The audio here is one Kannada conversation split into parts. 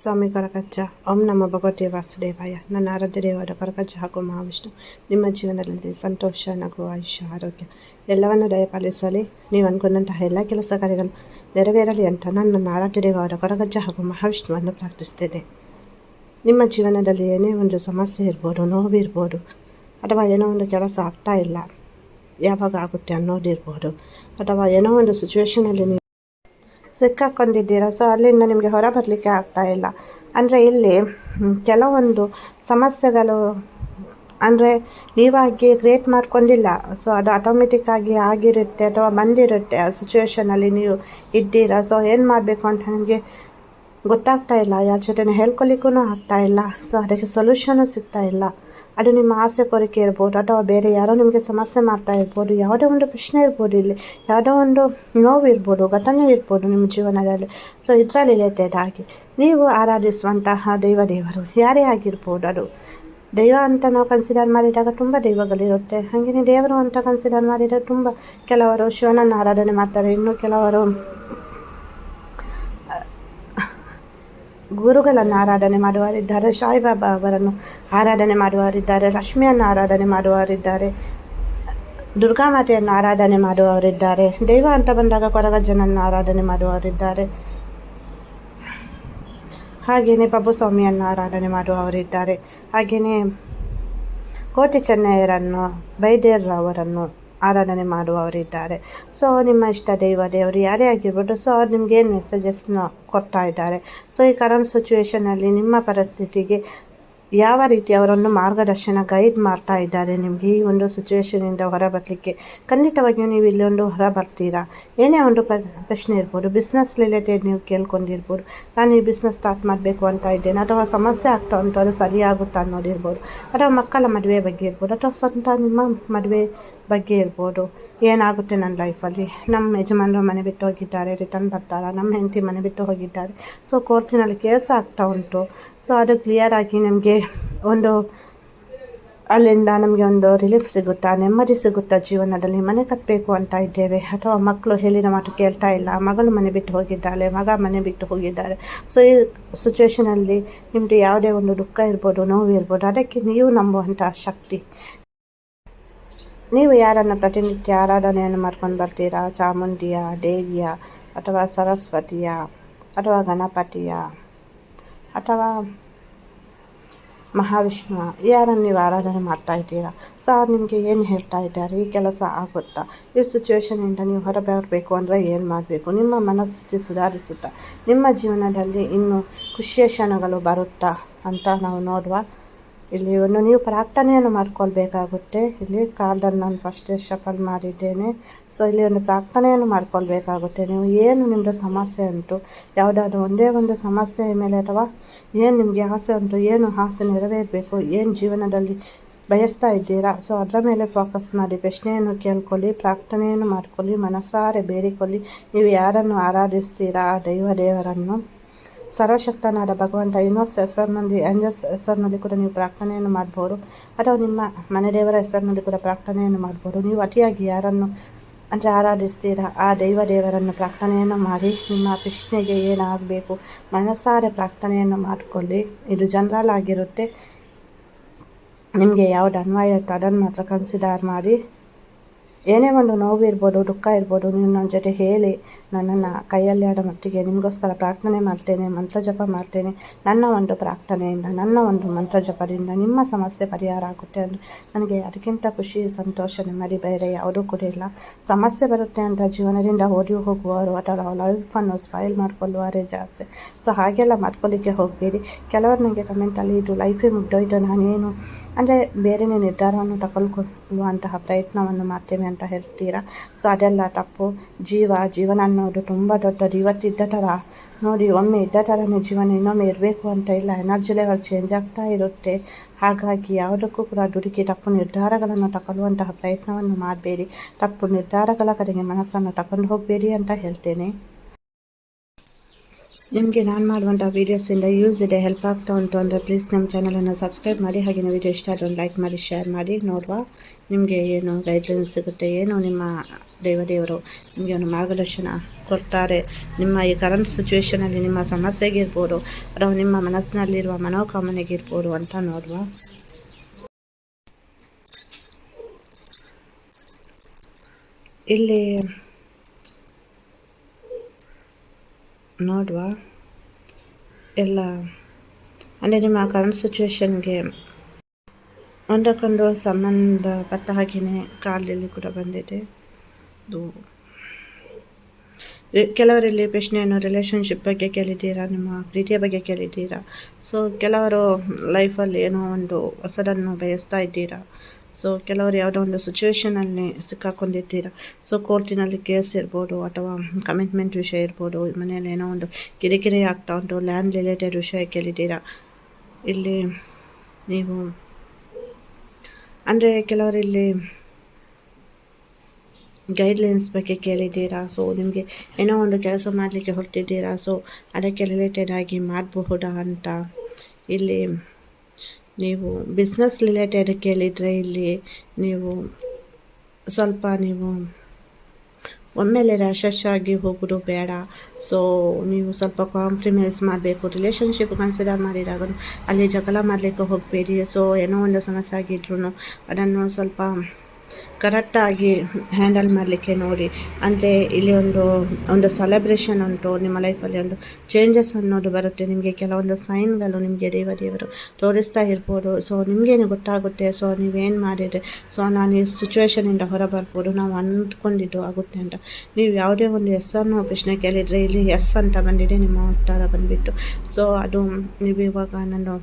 ಸ್ವಾಮಿ ಕೊರಗಜ್ಜ ಓಂ ನಮ್ಮ ಭಗವತಿ ವಾಸುದೇವಾಯ. ನನ್ನ ಆರಾಧ್ಯ ದೇವರ ಕೊರಗಜ್ಜ ಹಾಗೂ ಮಹಾವಿಷ್ಣು, ನಿಮ್ಮ ಜೀವನದಲ್ಲಿ ಸಂತೋಷ ನಗು ಆಯುಷ್ಯ, ಆರೋಗ್ಯ ಎಲ್ಲವನ್ನು ದಯಪಾಲಿಸಲಿ ನೀವು ಅನ್ಕೊಂಡಂತಹ ಎಲ್ಲ ಕೆಲಸ ಕಾರ್ಯಗಳು ನೆರವೇರಲಿ ಅಂತ ನಾನು ನನ್ನ ಆರಾಧ್ಯ ದೇವರ ಕರಗಜ್ಜ ಹಾಗೂ ಮಹಾವಿಷ್ಣುವನ್ನು ಪ್ರಾರ್ಥಿಸ್ತೇನೆ ನಿಮ್ಮ ಜೀವನದಲ್ಲಿ ಏನೇ ಒಂದು ಸಮಸ್ಯೆ ಇರ್ಬೋದು ನೋವಿರ್ಬೋದು ಅಥವಾ ಏನೋ ಒಂದು ಕೆಲಸ ಆಗ್ತಾ ಇಲ್ಲ, ಯಾವಾಗ ಆಗುತ್ತೆ ಅನ್ನೋದಿರ್ಬೋದು, ಅಥವಾ ಏನೋ ಒಂದು ಸಿಚುವೇಶನಲ್ಲಿ ನೀವು ಸಿಕ್ಕಾಕೊಂಡಿದ್ದೀರಾ? ಸೊ ಅಲ್ಲಿಂದ ನಿಮಗೆ ಹೊರ ಬರಲಿಕ್ಕೆ ಆಗ್ತಾ ಇಲ್ಲ. ಅಂದರೆ ಇಲ್ಲಿ ಕೆಲವೊಂದು ಸಮಸ್ಯೆಗಳು ಅಂದರೆ ನೀವಾಗಿ ಕ್ರಿಯೇಟ್ ಮಾಡ್ಕೊಂಡಿಲ್ಲ. ಸೊ ಅದು ಆಟೋಮೆಟಿಕ್ ಆಗಿ ಆಗಿರುತ್ತೆ ಅಥವಾ ಬಂದಿರುತ್ತೆ ಆ ಸಿಚುವೇಶನಲ್ಲಿ ನೀವು ಇದ್ದೀರಾ? ಸೊ ಏನು ಮಾಡಬೇಕು ಅಂತ ನಿಮಗೆ ಗೊತ್ತಾಗ್ತಾ ಇಲ್ಲ. ಯಾರ ಜೊತೆ ಹೇಳ್ಕೊಲಿಕ್ಕೂ ಆಗ್ತಾ ಇಲ್ಲ. ಸೊ ಅದಕ್ಕೆ ಸೊಲ್ಯೂಷನು ಸಿಗ್ತಾ ಇಲ್ಲ. ಅದು ನಿಮ್ಮ ಆಸೆ ಕೋರಿಕೆ ಇರ್ಬೋದು, ಅಥವಾ ಬೇರೆ ಯಾರೋ ನಿಮಗೆ ಸಮಸ್ಯೆ ಮಾಡ್ತಾ ಇರ್ಬೋದು, ಯಾವುದೇ ಒಂದು ಪ್ರಶ್ನೆ ಇರ್ಬೋದು ಇಲ್ಲಿ, ಯಾವುದೋ ಒಂದು ನೋವು ಇರ್ಬೋದು, ಘಟನೆ ಇರ್ಬೋದು ನಿಮ್ಮ ಜೀವನದಲ್ಲಿ. ಸೊ ಇದರಲ್ಲಿ ರಿಲೇಟೆಡ್ ಆಗಿ ನೀವು ಆರಾಧಿಸುವಂತಹ ದೈವ ದೇವರು ಯಾರೇ ಆಗಿರ್ಬೋದು ಅದು. ದೈವ ಅಂತ ನಾವು ಕನ್ಸಿಡರ್ ಮಾಡಿದಾಗ ತುಂಬ ದೈವಗಳಿರುತ್ತೆ. ಹಾಗೆಯೇ ದೇವರು ಅಂತ ಕನ್ಸಿಡರ್ ಮಾಡಿದರೆ ತುಂಬ ಕೆಲವರು ಶಿವನನ್ನು ಆರಾಧನೆ ಮಾಡ್ತಾರೆ, ಇನ್ನು ಕೆಲವರು ಗುರುಗಳನ್ನು ಆರಾಧನೆ ಮಾಡುವವರಿದ್ದಾರೆ, ಸಾಯಿಬಾಬಾ ಅವರನ್ನು ಆರಾಧನೆ ಮಾಡುವವರಿದ್ದಾರೆ, ಲಕ್ಷ್ಮಿಯನ್ನು ಆರಾಧನೆ ಮಾಡುವವರಿದ್ದಾರೆ ದುರ್ಗಾಮಾತೆಯನ್ನು ಆರಾಧನೆ ಮಾಡುವವರಿದ್ದಾರೆ, ದೈವ ಅಂತ ಬಂದಾಗ ಕೊರಗಜ್ಜನನ್ನು ಆರಾಧನೆ ಮಾಡುವವರಿದ್ದಾರೆ. ಹಾಗೆಯೇ ಸ್ವಾಮಿಯನ್ನು ಆರಾಧನೆ ಮಾಡುವವರಿದ್ದಾರೆ. ಹಾಗೆಯೇ ಕೋಟಿ ಚೆನ್ನಯ್ಯರನ್ನು, ಬೈದೇರ್ರವರನ್ನು ಆರಾಧನೆ ಮಾಡುವವರಿದ್ದಾರೆ ಸೊ ನಿಮ್ಮ ಇಷ್ಟ ದೈವ ದೇವರು ಯಾರೇ ಆಗಿರ್ಬೋದು ಸೊ ಅವ್ರು ನಿಮ್ಗೆ ಏನು ಮೆಸೇಜಸ್ನ ಕೊಡ್ತಾ ಇದ್ದಾರೆ. ಸೊ ಈ ಕರೆಂಟ್ ಸಿಚುವೇಷನಲ್ಲಿ ನಿಮ್ಮ ಪರಿಸ್ಥಿತಿಗೆ ಯಾವ ರೀತಿ ಅವರನ್ನು ಮಾರ್ಗದರ್ಶನ ಗೈಡ್ ಮಾಡ್ತಾ ಇದ್ದಾರೆ ನಿಮಗೆ ಈ ಒಂದು ಸಿಚುವೇಶನಿಂದ ಹೊರ ಬರಲಿಕ್ಕೆ? ಖಂಡಿತವಾಗಿಯೂ ನೀವು ಇಲ್ಲೊಂದು ಹೊರ ಬರ್ತೀರಾ? ಏನೇ ಒಂದು ಪ್ರಶ್ನೆ ಇರ್ಬೋದು ಬಿಸ್ನೆಸ್ ರಿಲೇಟೆಡ್ ನೀವು ಕೇಳ್ಕೊಂಡಿರ್ಬೋದು, ನಾನು ಈ ಬಿಸ್ನೆಸ್ ಸ್ಟಾರ್ಟ್ ಮಾಡಬೇಕು ಅಂತ ಇದ್ದೇನೆ, ಅಥವಾ ಸಮಸ್ಯೆ ಆಗ್ತಾ ಉಂಟು, ಅದು ಸರಿಯಾಗುತ್ತಾ ಅನ್ನೋದಿರ್ಬೋದು ಅಥವಾ ಮಕ್ಕಳ ಮದುವೆ ಬಗ್ಗೆ ಇರ್ಬೋದು, ಅಥವಾ ಸ್ವಂತ ನಿಮ್ಮ ಮದುವೆ ಬಗ್ಗೆ ಇರ್ಬೋದು ಏನಾಗುತ್ತೆ ನನ್ನ ಲೈಫಲ್ಲಿ? ನಮ್ಮ ಯಜಮಾನರು ಮನೆ ಬಿಟ್ಟು ಹೋಗಿದ್ದಾರೆ, ರಿಟರ್ನ್ ಬರ್ತಾರಾ? ನಮ್ಮ ಹೆಂಡತಿ ಮನೆ ಬಿಟ್ಟು ಹೋಗಿದ್ದಾರೆ. ಸೊ ಕೋರ್ಟಿನಲ್ಲಿ ಕೇಸ್ ಆಗ್ತಾ ಉಂಟು. ಸೊ ಅದು ಕ್ಲಿಯರ್ ಆಗಿ ನಮಗೆ ಒಂದು ಅಲ್ಲಿಂದ ನಮಗೆ ಒಂದು ರಿಲೀಫ್ ಸಿಗುತ್ತಾ? ನೆಮ್ಮದಿ ಸಿಗುತ್ತಾ ಜೀವನದಲ್ಲಿ? ಮನೆ ಕಟ್ಟಬೇಕು ಅಂತ ಇದ್ದೇವೆ. ಅಥವಾ ಮಕ್ಕಳು ಹೇಳಿದ ಮಾತು ಕೇಳ್ತಾ ಇಲ್ಲ? ಮಗಳು ಮನೆ ಬಿಟ್ಟು ಹೋಗಿದ್ದಾಳೆ, ಮಗ ಮನೆ ಬಿಟ್ಟು ಹೋಗಿದ್ದಾರೆ. ಸೊ ಈ ಸಿಚುವೇಷನಲ್ಲಿ ನಿಮ್ಮದು ಯಾವುದೇ ಒಂದು ದುಃಖ ಇರ್ಬೋದು, ನೋವು ಇರ್ಬೋದು, ಅದಕ್ಕೆ ನೀವು ನಂಬುವಂಥ ಶಕ್ತಿ. ನೀವು ಯಾರನ್ನು ಪ್ರತಿನಿತ್ಯ ಆರಾಧನೆಯನ್ನು ಮಾಡ್ಕೊಂಡು ಬರ್ತೀರಾ? ಚಾಮುಂಡಿಯ, ದೇವಿಯ, ಅಥವಾ ಸರಸ್ವತಿಯ, ಅಥವಾ ಗಣಪತಿಯ, ಅಥವಾ ಮಹಾವಿಷ್ಣು ಯಾರನ್ನು ನೀವು ಆರಾಧನೆ ಮಾಡ್ತಾ ಇದ್ದೀರಾ? ಸೊ ಅವ್ರು ನಿಮಗೆ ಏನು ಹೇಳ್ತಾ ಇದ್ದಾರೆ? ಈ ಕೆಲಸ ಆಗುತ್ತಾ? ಈ ಸಿಚುವೇಶನಿಂದ ನೀವು ಹೊರಬರಬೇಕು ಅಂದರೆ ಏನು ಮಾಡಬೇಕು? ನಿಮ್ಮ ಮನಸ್ಥಿತಿ ಸುಧಾರಿಸುತ್ತಾ? ನಿಮ್ಮ ಜೀವನದಲ್ಲಿ ಇನ್ನೂ ಖುಷಿಯ ಕ್ಷಣಗಳು ಬರುತ್ತಾ ಅಂತ ನಾವು ನೋಡುವ? ಇಲ್ಲಿ ಒಂದು ನೀವು ಪ್ರಾರ್ಥನೆಯನ್ನು ಮಾಡ್ಕೊಳ್ಬೇಕಾಗುತ್ತೆ. ಇಲ್ಲಿ ಕಾರ್ಡನ್ನು ನಾನು ಫಸ್ಟೇ ಶಫಲ್ ಮಾಡಿದ್ದೇನೆ. ಸೊ ಇಲ್ಲಿ ಒಂದು ಪ್ರಾರ್ಥನೆಯನ್ನು ಮಾಡ್ಕೊಳ್ಬೇಕಾಗುತ್ತೆ. ನೀವು ಏನು ನಿಮ್ಮದು ಸಮಸ್ಯೆ ಉಂಟು? ಯಾವುದಾದ್ರೂ ಒಂದೇ ಒಂದು ಸಮಸ್ಯೆಯ ಮೇಲೆ ಅಥವಾ ಏನು ನಿಮಗೆ ಆಸೆ ಉಂಟು? ಏನು ಆಸೆ ನೆರವೇರಬೇಕು? ಏನು ಜೀವನದಲ್ಲಿ ಬಯಸ್ತಾ ಇದ್ದೀರಾ? ಸೊ ಅದರ ಮೇಲೆ ಫೋಕಸ್ ಮಾಡಿ ಪ್ರಶ್ನೆಯನ್ನು ಕೇಳ್ಕೊಳ್ಳಿ, ಪ್ರಾರ್ಥನೆಯನ್ನು ಮಾಡ್ಕೊಳ್ಳಿ, ಮನಸಾರೆ ಬೇರಿಕೊಳ್ಳಿ. ನೀವು ಯಾರನ್ನು ಆರಾಧಿಸ್ತೀರಾ? ಆ ದೈವ ದೇವರನ್ನು. ಸರ್ವಶಕ್ತನಾದ ಭಗವಂತ ಇನ್ನೊಸ್ ಹೆಸರಿನಲ್ಲಿ ಎಂಜಸ್ ಹೆಸರಿನಲ್ಲಿ ಕೂಡ ನೀವು ಪ್ರಾರ್ಥನೆಯನ್ನು ಮಾಡ್ಬೋದು. ಅಥವಾ ನಿಮ್ಮ ಮನೆ ದೇವರ ಹೆಸರಿನಲ್ಲಿ ಕೂಡ ಪ್ರಾರ್ಥನೆಯನ್ನು ಮಾಡ್ಬೋದು. ನೀವು ಅತಿಯಾಗಿ ಯಾರನ್ನು ಅಂದರೆ ಆರಾಧಿಸ್ತೀರಾ? ಆ ದೈವ ದೇವರನ್ನು ಪ್ರಾರ್ಥನೆಯನ್ನು ಮಾಡಿ, ನಿಮ್ಮ ಪ್ರಶ್ನೆಗೆ ಏನಾಗಬೇಕು, ಮನಸಾರೆ ಪ್ರಾರ್ಥನೆಯನ್ನು ಮಾಡಿಕೊಳ್ಳಿ. ಇದು ಜನರಲ್ ಆಗಿರುತ್ತೆ. ನಿಮಗೆ ಯಾವುದು ಅನ್ವಯ ಇರುತ್ತೋ ಅದನ್ನು ಮಾತ್ರ ಕನ್ಸಿಡರ್ ಮಾಡಿ. ಏನೇ ಒಂದು ನೋವು ಇರ್ಬೋದು, ದುಃಖ ಇರ್ಬೋದು ನೀವು ನನ್ನ ಜೊತೆ ಹೇಳಿ, ನನ್ನನ್ನು ಕೈಯಲ್ಲಿ ಆದ ಮಟ್ಟಿಗೆ ನಿಮಗೋಸ್ಕರ ಪ್ರಾರ್ಥನೆ ಮಾಡ್ತೇನೆ, ಮಂತ್ರ ಜಪ ಮಾಡ್ತೇನೆ. ನನ್ನ ಒಂದು ಪ್ರಾರ್ಥನೆಯಿಂದ, ನನ್ನ ಒಂದು ಮಂತ್ರ ಜಪದಿಂದ ನಿಮ್ಮ ಸಮಸ್ಯೆ ಪರಿಹಾರ ಆಗುತ್ತೆ ಅಂದರೆ ನನಗೆ ಅದಕ್ಕಿಂತ ಖುಷಿ, ಸಂತೋಷ, ನೆಮ್ಮದಿ ಬೇರೆ ಯಾವುದೂ ಕೂಡ ಇಲ್ಲ. ಸಮಸ್ಯೆ ಬರುತ್ತೆ ಅಂತ ಜೀವನದಿಂದ ಓದಿ ಹೋಗುವವರು ಅಥವಾ ಲೈಫನ್ನು ಸ್ಪಾಯಿಲ್ ಮಾಡ್ಕೊಳ್ಳುವವರೇ ಜಾಸ್ತಿ. ಸೊ ಹಾಗೆಲ್ಲ ಮಾಡ್ಕೊಳ್ಳಿಕ್ಕೆ ಹೋಗಬೇಡಿ. ಕೆಲವರು ನನಗೆ ಕಮೆಂಟಲ್ಲಿ ಇದು ಲೈಫೇ ಮುಗ್ದೋಯ್ತು, ನಾನೇನು? ಅಂದರೆ ಬೇರೆನೇ ನಿರ್ಧಾರವನ್ನು ತಗೊಳ್ಕೊಳ್ಳುವಂತಹ ಪ್ರಯತ್ನವನ್ನು ಮಾಡ್ತೇನೆ ಅಂತ ಹೇಳ್ತೀರಾ? ಸೊ, ಅದೆಲ್ಲ ತಪ್ಪು. ಜೀವ, ಜೀವನ ಅನ್ನೋದು ತುಂಬ ದೊಡ್ಡದು. ಇವತ್ತಿದ್ದ ಥರ ನೋಡಿ, ಒಮ್ಮೆ ಇದ್ದ ಥರನೇ ಜೀವನ, ಇನ್ನೊಮ್ಮೆ ಇರಬೇಕು ಅಂತ ಇಲ್ಲ. ಎನರ್ಜಿ ಲೆವೆಲ್ ಚೇಂಜ್ ಆಗ್ತಾ ಇರುತ್ತೆ. ಹಾಗಾಗಿ ಯಾವುದಕ್ಕೂ ಕೂಡ ದುಡುಕಿ ತಪ್ಪು ನಿರ್ಧಾರಗಳನ್ನು ತಗೊಳ್ಳುವಂತಹ ಪ್ರಯತ್ನವನ್ನು ಮಾಡಬೇಡಿ. ತಪ್ಪು ನಿರ್ಧಾರಗಳ ಕಡೆಗೆ ಮನಸ್ಸನ್ನು ತಗೊಂಡು ಹೋಗಬೇಡಿ ಅಂತ ಹೇಳ್ತೇನೆ. ನಿಮಗೆ ನಾನು ಮಾಡುವಂಥ ವೀಡಿಯೋಸಿಂದ ಯೂಸ್ ಇದೆ ಹೆಲ್ಪ್ ಆಗ್ತಾ ಉಂಟು ಅಂದರೆ ಪ್ಲೀಸ್ ನಮ್ಮ ಚಾನಲನ್ನು ಸಬ್ಸ್ಕ್ರೈಬ್ ಮಾಡಿ, ಹಾಗೆ ವಿಡಿಯೋ ಇಷ್ಟ ಅದೊಂದು ಲೈಕ್ ಮಾಡಿ ಶೇರ್ ಮಾಡಿ, ನೋಡುವ ನಿಮಗೆ ಏನು ಗೈಡ್ಲೈನ್ಸ್ ಸಿಗುತ್ತೆ, ಏನು ನಿಮ್ಮ ದೇವದೇವರು ನಿಮಗೆ ಒಂದು ಮಾರ್ಗದರ್ಶನ ಕೊಡ್ತಾರೆ. ನಿಮ್ಮ ಈ ಕರೆಂಟ್ ಸಿಚುವೇಷನಲ್ಲಿ ನಿಮ್ಮ ಸಮಸ್ಯೆಗಿರ್ಬೋದು ಅಥವಾ ನಿಮ್ಮ ಮನಸ್ಸಿನಲ್ಲಿರುವ ಮನೋಕಾಮನೆಗಿರ್ಬೋದು ಅಂತ ನೋಡುವ. ಇಲ್ಲಿ ನೋಡುವ. ಎಲ್ಲ, ಅಂದರೆ ನಿಮ್ಮ ಕರೆಂಟ್ ಸಿಚುವೇಶನ್ಗೆ ಒಂದಕ್ಕೊಂದು ಸಂಬಂಧಪಟ್ಟ ಹಾಗೆಯೇ ಕಾಲಲ್ಲಿ ಕೂಡ ಬಂದಿದೆ. ಅದು ಕೆಲವರಲ್ಲಿ ಪ್ರಶ್ನೆಯನ್ನು ರಿಲೇಷನ್ಶಿಪ್ ಬಗ್ಗೆ ಕೇಳಿದ್ದೀರಾ, ನಿಮ್ಮ ಪ್ರೀತಿಯ ಬಗ್ಗೆ ಕೇಳಿದ್ದೀರಾ? ಸೊ ಕೆಲವರು ಲೈಫಲ್ಲಿ ಏನೋ ಒಂದು ಹೊಸದನ್ನು ಬಯಸ್ತಾ ಇದ್ದೀರಾ? ಸೊ ಕೆಲವರು ಯಾವುದೋ ಒಂದು ಸಿಚುವೇಷನಲ್ಲಿ ಸಿಕ್ಕಾಕೊಂಡಿರ್ತೀರ ಸೊ ಕೋರ್ಟಿನಲ್ಲಿ ಕೇಸ್ ಇರ್ಬೋದು ಅಥವಾ ಕಮಿಟ್ಮೆಂಟ್ ವಿಷಯ ಇರ್ಬೋದು, ಮನೆಯಲ್ಲಿ ಏನೋ ಒಂದು ಕಿರಿಕಿರಿ ಆಗ್ತಾ ಉಂಟು ಲ್ಯಾಂಡ್ ರಿಲೇಟೆಡ್ ವಿಷಯ ಕೇಳಿದ್ದೀರಾ. ಇಲ್ಲಿ ನೀವು, ಅಂದರೆ ಕೆಲವರಲ್ಲಿ ಗೈಡ್ಲೈನ್ಸ್ ಬಗ್ಗೆ ಕೇಳಿದ್ದೀರಾ. ಸೊ ನಿಮಗೆ ಏನೋ ಒಂದು ಕೆಲಸ ಮಾಡಲಿಕ್ಕೆ ಹೊರಟಿದ್ದೀರಾ. ಸೊ ಅದಕ್ಕೆ ರಿಲೇಟೆಡ್ ಆಗಿ ಮಾಡಬಹುದಾ ಅಂತ ಇಲ್ಲಿ ನೀವು ಬಿಸ್ನೆಸ್ ರಿಲೇಟೆಡ್ ಕೇಳಿದರೆ ಇಲ್ಲಿ ನೀವು ಸ್ವಲ್ಪ ನೀವು ಒಮ್ಮೆಲೆ ಆಗಿ ಹೋಗೋದು ಬೇಡ. ಸೊ ನೀವು ಸ್ವಲ್ಪ ಕಾಂಪ್ರಮೈಸ್ ಮಾಡಬೇಕು ರಿಲೇಷನ್ಶಿಪ್ ಕನ್ಸಿಡರ್ ಮಾಡಿದಾಗ ಅಲ್ಲಿ ಜಗಳ ಮಾಡಲಿಕ್ಕೆ ಹೋಗಬೇಡಿ. ಸೊ ಏನೋ ಒಂದು ಸಮಸ್ಯೆ ಆಗಿದ್ರು ಅದನ್ನು ಸ್ವಲ್ಪ ಕರೆಕ್ಟಾಗಿ ಹ್ಯಾಂಡಲ್ ಮಾಡಲಿಕ್ಕೆ ನೋಡಿ. ಅಂದರೆ ಇಲ್ಲಿ ಒಂದು ಒಂದು ಸೆಲೆಬ್ರೇಷನ್ ಉಂಟು, ನಿಮ್ಮ ಲೈಫಲ್ಲಿ ಒಂದು ಚೇಂಜಸ್ ಅನ್ನೋದು ಬರುತ್ತೆ. ನಿಮಗೆ ಕೆಲವೊಂದು ಸೈನ್ಗಳು ನಿಮಗೆ ದೇವ ದೇವರು ತೋರಿಸ್ತಾ ಇರ್ಬೋದು. ಸೊ ನಿಮಗೇನು ಗೊತ್ತಾಗುತ್ತೆ? ಸೊ ನೀವೇನು ಮಾಡಿದರೆ? ಸೊ ನಾನು ಈ ಸಿಚುವೇಶನಿಂದ ಹೊರಬರ್ಬೋದು. ನಾವು ಅಂದ್ಕೊಂಡಿದ್ದು ಆಗುತ್ತೆ ಅಂತ. ನೀವು ಯಾವುದೇ ಒಂದು ಎಸ್ ಅನ್ನೋ ಪ್ರಶ್ನೆ ಕೇಳಿದರೆ ಇಲ್ಲಿ ಎಸ್ ಅಂತ ಬಂದಿದೆ, ನಿಮ್ಮ ಉತ್ತರ ಬಂದುಬಿಟ್ಟು. ಸೊ ಅದು, ನೀವು ಇವಾಗ ನಾನು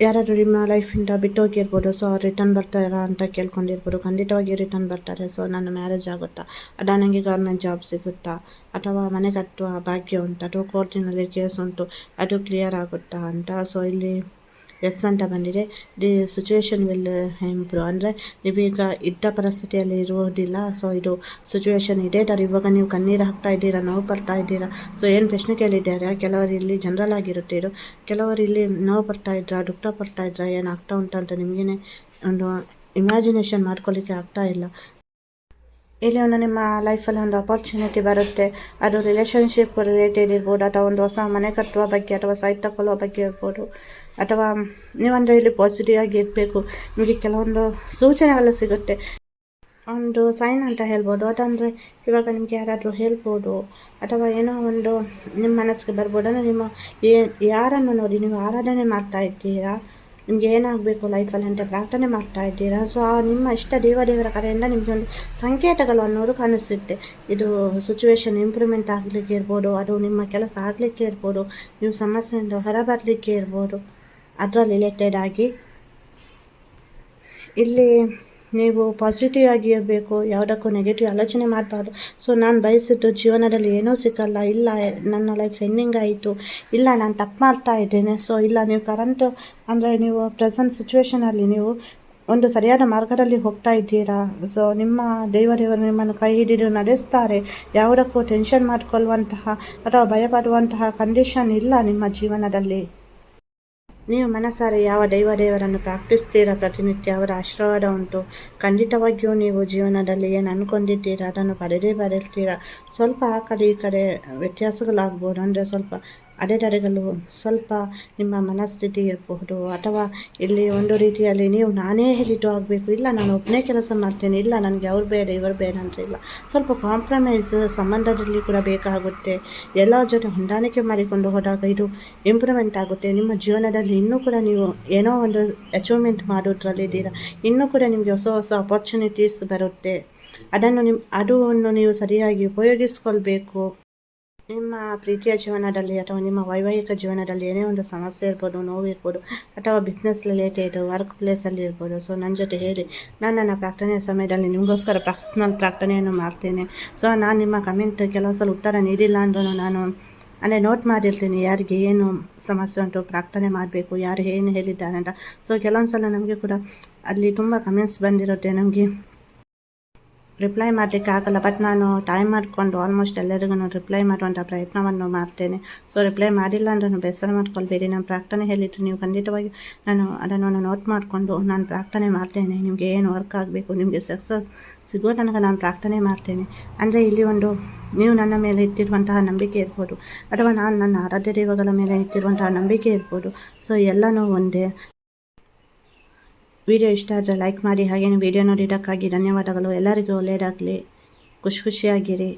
ಯಾರಾದರೂ ನಿಮ್ಮ ಲೈಫಿಂದ ಬಿಟ್ಟು ಸೊ ಸೊ ರಿಟರ್ನ್ ಬರ್ತಾರಾ ಅಂತ ಕೇಳ್ಕೊಂಡಿರ್ಬೋದು. ಖಂಡಿತವಾಗಿ ರಿಟರ್ನ್ ಬರ್ತಾರೆ. ಸೊ ನನ್ನ ಮ್ಯಾರೇಜ್ ಆಗುತ್ತಾ? ಅದ ನನಗೆ ಗೌರ್ಮೆಂಟ್ ಜಾಬ್ ಸಿಗುತ್ತಾ? ಅಥವಾ ಮನೆ ಕಟ್ಟುವ ಭಾಗ್ಯ ಉಂಟು? ಅಥವಾ ಕೋರ್ಟಿನಲ್ಲಿ ಕೇಸ್ ಉಂಟು? ಅದು ಕ್ಲಿಯರ್ ಆಗುತ್ತಾ ಅಂತ? ಸೊ ಇಲ್ಲಿ ಎಸ್ ಅಂತ ಬಂದಿದೆ. ದಿ ಸಿಚುವೇಶನ್ ವಿಲ್ ಇಂಪ್ರೂವ್ ಅಂದರೆ ನೀವೀಗ ಇದ್ದ ಪರಿಸ್ಥಿತಿಯಲ್ಲಿ ಇರುವುದಿಲ್ಲ. ಸೊ ಇದು ಸಿಚುವೇಶನ್ ಇದೆ. ಥರ ಇವಾಗ ನೀವು ಕಣ್ಣೀರು ಹಾಕ್ತಾ ಇದ್ದೀರಾ, ನೋವು ಬರ್ತಾ ಇದ್ದೀರಾ. ಸೊ ಏನು ಪ್ರಶ್ನೆ ಕೇಳಿದ್ದಾರೆ? ಕೆಲವರು ಇಲ್ಲಿ ಜನರಲ್ ಆಗಿರುತ್ತೆ ಇದು. ಕೆಲವರು ಇಲ್ಲಿ ನೋವು ಬರ್ತಾ ಇದ್ರಾ, ದುಃಖ ಬರ್ತಾ ಇದ್ರಾ, ಏನು ಆಗ್ತಾ ಉಂಟು ಅಂತ ನಿಮಗೇನೆ ಒಂದು ಇಮ್ಯಾಜಿನೇಷನ್ ಮಾಡ್ಕೊಳ್ಳಿಕ್ಕೆ ಆಗ್ತಾ ಇಲ್ಲ. ಇಲ್ಲಿ ಒಂದು ನಿಮ್ಮ ಲೈಫಲ್ಲಿ ಒಂದು ಅಪರ್ಚುನಿಟಿ ಬರುತ್ತೆ. ಅದು ರಿಲೇಷನ್ಶಿಪ್ ರಿಲೇಟೆಡ್ ಇರ್ಬೋದು, ಅಥವಾ ಒಂದು ಹೊಸ ಮನೆ ಕಟ್ಟುವ ಬಗ್ಗೆ, ಅಥವಾ ಸೈಟ್ ತಗೊಳ್ಳುವ ಬಗ್ಗೆ ಇರ್ಬೋದು. ಅಥವಾ ನೀವಂದರೆ ಇಲ್ಲಿ ಪಾಸಿಟಿವ್ ಆಗಿ ಇರಬೇಕು. ನಿಮಗೆ ಕೆಲವೊಂದು ಸೂಚನೆಗಳು ಸಿಗುತ್ತೆ. ಒಂದು ಸೈನ್ ಅಂತ ಹೇಳ್ಬೋದು. ಅದಂದರೆ ಇವಾಗ ನಿಮಗೆ ಯಾರಾದರೂ ಹೇಳ್ಬೋದು, ಅಥವಾ ಏನೋ ಒಂದು ನಿಮ್ಮ ಮನಸ್ಸಿಗೆ ಬರ್ಬೋದು. ಅಂದರೆ ನಿಮ್ಮ ಏ, ಯಾರನ್ನು ನೋಡಿ ನೀವು ಆರಾಧನೆ ಮಾಡ್ತಾ ಇದ್ದೀರಾ? ನಿಮಗೆ ಏನಾಗಬೇಕು ಲೈಫಲ್ಲಿ ಅಂತ ಪ್ರಾರ್ಥನೆ ಮಾಡ್ತಾ ಇದ್ದೀರಾ? ಸೊ ಆ ನಿಮ್ಮ ಇಷ್ಟ ದೇವ ದೇವರ ಕಡೆಯಿಂದ ನಿಮಗೆ ಒಂದು ಸಂಕೇತಗಳು ಅನ್ನೋದು ಕಾಣಿಸುತ್ತೆ. ಇದು ಸಿಚುವೇಶನ್ ಇಂಪ್ರೂವ್ಮೆಂಟ್ ಆಗಲಿಕ್ಕೆ ಇರ್ಬೋದು, ಅದು ನಿಮ್ಮ ಕೆಲಸ ಆಗಲಿಕ್ಕೆ ಇರ್ಬೋದು, ನೀವು ಸಮಸ್ಯೆಯಿಂದ ಹೊರಬರಲಿಕ್ಕೆ ಇರ್ಬೋದು. ಅದರ ರಿಲೇಟೆಡ್ ಆಗಿ ಇಲ್ಲಿ ನೀವು ಪಾಸಿಟಿವ್ ಆಗಿ ಇರಬೇಕು ಯಾವುದಕ್ಕೂ ನೆಗೆಟಿವ್ ಆಲೋಚನೆ ಮಾಡಬಾರ್ದು. ಸೊ ನಾನು ಬಯಸಿದ್ದು ಜೀವನದಲ್ಲಿ ಏನೂ ಸಿಕ್ಕಲ್ಲ ಇಲ್ಲ, ನನ್ನ ಲೈಫ್ ಎಂಡಿಂಗ್ ಆಯಿತು. ಇಲ್ಲ, ನಾನು ತಪ್ಪು ಮಾಡ್ತಾ ಇದ್ದೇನೆ. ಸೊ ಇಲ್ಲ, ನೀವು ಕರೆಂಟ್ ಅಂದರೆ ನೀವು ಪ್ರೆಸೆಂಟ್ ಸಿಚುವೇಷನಲ್ಲಿ ನೀವು ಒಂದು ಸರಿಯಾದ ಮಾರ್ಗದಲ್ಲಿ ಹೋಗ್ತಾ ಇದ್ದೀರಾ. ಸೊ ನಿಮ್ಮ ದೇವರೇವರು ನಿಮ್ಮನ್ನು ಕೈ ಹಿಡಿದು ನಡೆಸ್ತಾರೆ. ಯಾವುದಕ್ಕೂ ಟೆನ್ಷನ್ ಮಾಡಿಕೊಳ್ಳುವಂತಹ ಅಥವಾ ಭಯಪಡುವಂತಹ ಕಂಡೀಷನ್ ಇಲ್ಲ ನಿಮ್ಮ ಜೀವನದಲ್ಲಿ. ನೀವು ಮನಸಾರೆ ಯಾವ ದೈವ ದೇವರನ್ನು ಪ್ರಾರ್ಥಿಸ್ತೀರಾ? ಪ್ರತಿನಿತ್ಯ ಅವರ ಆಶೀರ್ವಾದ ಉಂಟು. ಖಂಡಿತವಾಗಿಯೂ ನೀವು ಜೀವನದಲ್ಲಿ ಏನು ಅಂದ್ಕೊಂಡಿದ್ದೀರಾ ಅದನ್ನು ಪಡೆದೇ ಬರೆಯುತ್ತೀರಾ ಸ್ವಲ್ಪ ಆ ಕಡೆ ಈ ಕಡೆ ವ್ಯತ್ಯಾಸಗಳಾಗ್ಬೋದು. ಅಂದರೆ ಸ್ವಲ್ಪ ಅಡೆತಡೆಗಳು ಸ್ವಲ್ಪ ನಿಮ್ಮ ಮನಸ್ಥಿತಿ ಇರಬಹುದು. ಅಥವಾ ಇಲ್ಲಿ ಒಂದು ರೀತಿಯಲ್ಲಿ ನೀವು ನಾನೇ ಹೇಳಿದ್ದು ಆಗಬೇಕು. ಇಲ್ಲ, ನಾನು ಒಬ್ಬನೇ ಕೆಲಸ ಮಾಡ್ತೇನೆ. ಇಲ್ಲ, ನನಗೆ ಅವ್ರು ಬೇಡ, ಇವರು ಬೇಡ ಅಂತ ಇಲ್ಲ. ಸ್ವಲ್ಪ ಕಾಂಪ್ರಮೈಸ್ ಸಂಬಂಧದಲ್ಲಿ ಕೂಡ ಬೇಕಾಗುತ್ತೆ. ಎಲ್ಲರ ಜೊತೆ ಹೊಂದಾಣಿಕೆ ಮಾಡಿಕೊಂಡು ಹೋದಾಗ ಇದು ಇಂಪ್ರೂವ್ಮೆಂಟ್ ಆಗುತ್ತೆ. ನಿಮ್ಮ ಜೀವನದಲ್ಲಿ ಇನ್ನೂ ಕೂಡ ನೀವು ಏನೋ ಒಂದು ಅಚೀವ್ಮೆಂಟ್ ಮಾಡೋದ್ರಲ್ಲಿದ್ದೀರಾ ಇನ್ನೂ ಕೂಡ ನಿಮಗೆ ಹೊಸ ಹೊಸ ಅಪರ್ಚುನಿಟೀಸ್ ಬರುತ್ತೆ. ಅದನ್ನು ನಿಮ್ಮ ಅದನ್ನು ನೀವು ಸರಿಯಾಗಿ ಉಪಯೋಗಿಸ್ಕೊಳ್ಬೇಕು. ನಿಮ್ಮ ಪ್ರೀತಿಯ ಜೀವನದಲ್ಲಿ ಅಥವಾ ನಿಮ್ಮ ವೈವಾಹಿಕ ಜೀವನದಲ್ಲಿ ಏನೇ ಒಂದು ಸಮಸ್ಯೆ ಇರ್ಬೋದು, ನೋವು ಇರ್ಬೋದು, ಅಥವಾ ಬಿಸ್ನೆಸ್ ರಿಲೇಟೆಡ್ ವರ್ಕ್ ಪ್ಲೇಸಲ್ಲಿ ಇರ್ಬೋದು. ಸೊ ನನ್ನ ಜೊತೆ ಹೇಳಿ. ನಾನು ನನ್ನ ಪ್ರಾರ್ಥನೆಯ ಸಮಯದಲ್ಲಿ ನಿಮಗೋಸ್ಕರ ಪರ್ಸ್ನಲ್ ಪ್ರಾರ್ಥನೆಯನ್ನು ಮಾಡ್ತೇನೆ. ಸೊ ನಾನು ನಿಮ್ಮ ಕಮೆಂಟ್ ಕೆಲವು ಸಲ ಉತ್ತರ ನೀಡಿಲ್ಲ ಅಂದ್ರೂ ನಾನು, ಅಂದರೆ ನೋಟ್ ಮಾಡಿರ್ತೀನಿ ಯಾರಿಗೆ ಏನು ಸಮಸ್ಯೆ ಉಂಟು, ಪ್ರಾರ್ಥನೆ ಮಾಡಬೇಕು, ಯಾರು ಏನು ಹೇಳಿದ್ದಾರೆ ಅಂತ. ಸೊ ಕೆಲವೊಂದು ಸಲ ನಮಗೆ ಕೂಡ ಅಲ್ಲಿ ತುಂಬ ಕಮೆಂಟ್ಸ್ ಬಂದಿರುತ್ತೆ. ನಮಗೆ ರಿಪ್ಲೈ ಮಾಡಲಿಕ್ಕೆ ಆಗಲ್ಲ ಬಟ್ ನಾನು ಟೈಮ್ ಮಾಡಿಕೊಂಡು ಆಲ್ಮೋಸ್ಟ್ ಎಲ್ಲರಿಗೂ ರಿಪ್ಲೈ ಮಾಡುವಂಥ ಪ್ರಯತ್ನವನ್ನು ಮಾಡ್ತೇನೆ. ಸೊ ರಿಪ್ಲೈ ಮಾಡಿಲ್ಲ ಅಂದ್ರೂ ಬೇಸರ ಮಾಡ್ಕೊಳ್ಬೇಡಿ. ನಾನು ಪ್ರಾರ್ಥನೆ ಹೇಳಿದ್ರು ನೀವು ಖಂಡಿತವಾಗಿ ನಾನು ಅದನ್ನು ನೋಟ್ ಮಾಡಿಕೊಂಡು ನಾನು ಪ್ರಾರ್ಥನೆ ಮಾಡ್ತೇನೆ. ನಿಮಗೆ ಏನು ವರ್ಕ್ ಆಗಬೇಕು, ನಿಮಗೆ ಸಕ್ಸಸ್ ಸಿಗೋ ತನಕ ನಾನು ಪ್ರಾರ್ಥನೆ ಮಾಡ್ತೇನೆ. ಅಂದರೆ ಇಲ್ಲಿ ಒಂದು ನೀವು ನನ್ನ ಮೇಲೆ ಇಟ್ಟಿರುವಂತಹ ನಂಬಿಕೆ ಇರ್ಬೋದು, ಅಥವಾ ನಾನು ನನ್ನ ಆರಾಧ್ಯ ದೈವಗಳ ಮೇಲೆ ಇಟ್ಟಿರುವಂತಹ ನಂಬಿಕೆ ಇರ್ಬೋದು. ಸೊ ಎಲ್ಲನೂ ಒಂದೇ. ವಿಡಿಯೋ ಇಷ್ಟ ಆದರೆ ಲೈಕ್ ಮಾಡಿ ಹಾಗೆಯೇ ವಿಡಿಯೋ ನೋಡಿದ್ದಕ್ಕಾಗಿ ಧನ್ಯವಾದಗಳು. ಎಲ್ಲರಿಗೂ ಒಳ್ಳೆಯದಾಗಲಿ. ಖುಷಿ ಖುಷಿಯಾಗಿರಿ.